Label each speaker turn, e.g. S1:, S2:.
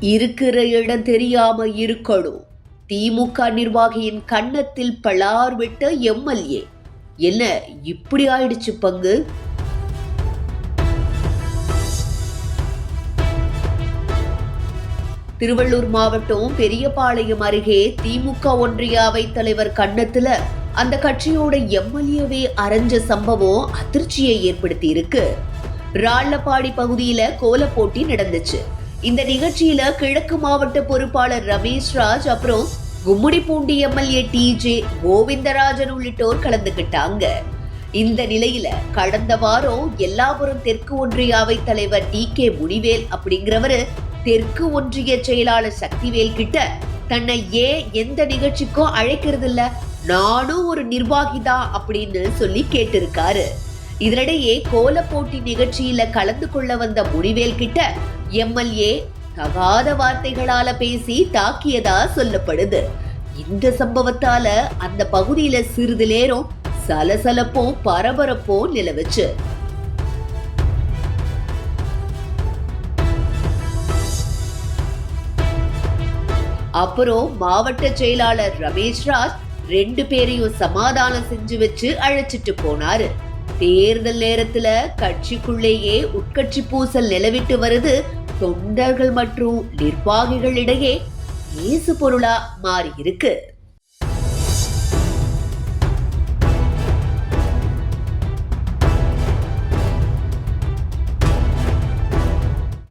S1: இருக்கிற இடம் தெரியாம இருக்கணும். திமுக நிர்வாகியின் கன்னத்தில் பலார் விட்ட எம்எல்ஏ. என்ன இப்படி ஆயிடுச்சு பங்கு? திருவள்ளூர் மாவட்டம் பெரியபாளையம் அருகே திமுக ஒன்றிய அவை தலைவர் கன்னத்துல அந்த கட்சியோட எம்எல்ஏவே அரைஞ்ச சம்பவம் அதிர்ச்சியை ஏற்படுத்தி இருக்கு ராள்ளப்பாடி பகுதியில கோல போட்டி நடந்துச்சு. இந்த நிகழ்ச்சியில கிழக்கு மாவட்ட பொறுப்பாளர் ரமேஷ் ராஜ் அப்புறம் Gummidipoondi MLA T J Govindarajan உள்ளிட்டோர் கலந்துகிட்டாங்க. இந்த நிலையில கடந்த வாரம் எல்லாபுரம் தெற்கு ஒன்றிய அவை தலைவர் டி கே முனிவேல் அப்படிங்கிறவரு தெற்கு ஒன்றிய செயலாளர் சக்திவேல் கிட்ட தன்னை ஏன் எந்த நிகழ்ச்சிக்கும் அழைக்கிறது இல்ல நானும் ஒரு நிர்வாகிதா அப்படின்னு சொல்லி கேட்டிருக்காரு. இதனிடையே கோல போட்டி நிகழ்ச்சியில கலந்து கொள்ள வந்த முனிவேல் கிட்ட எம்எல்ஏ தகாத வார்த்தைகளால பேசி தாக்கியதா சொல்லப்படுது. இந்த சம்பவத்தால அந்த பகுதியில சிறிது நேரம் சலசலப்பும் பரபரப்பும் நிலவுச்சு. அப்புறம் மாவட்ட செயலாளர் ரமேஷ்ராஜ் ரெண்டு பேரையும் சமாதானம் செஞ்சு வச்சு அழைச்சிட்டு போனாரு. தேர்தல் நேரத்துல கட்சிக்குள்ளேயே உட்கட்சி பூசல் நிலவிட்டு வருது. தொண்டர்கள் மற்றும் நிர்வாகிகளிடையே இயேசு பொருளா மாறி இருக்கு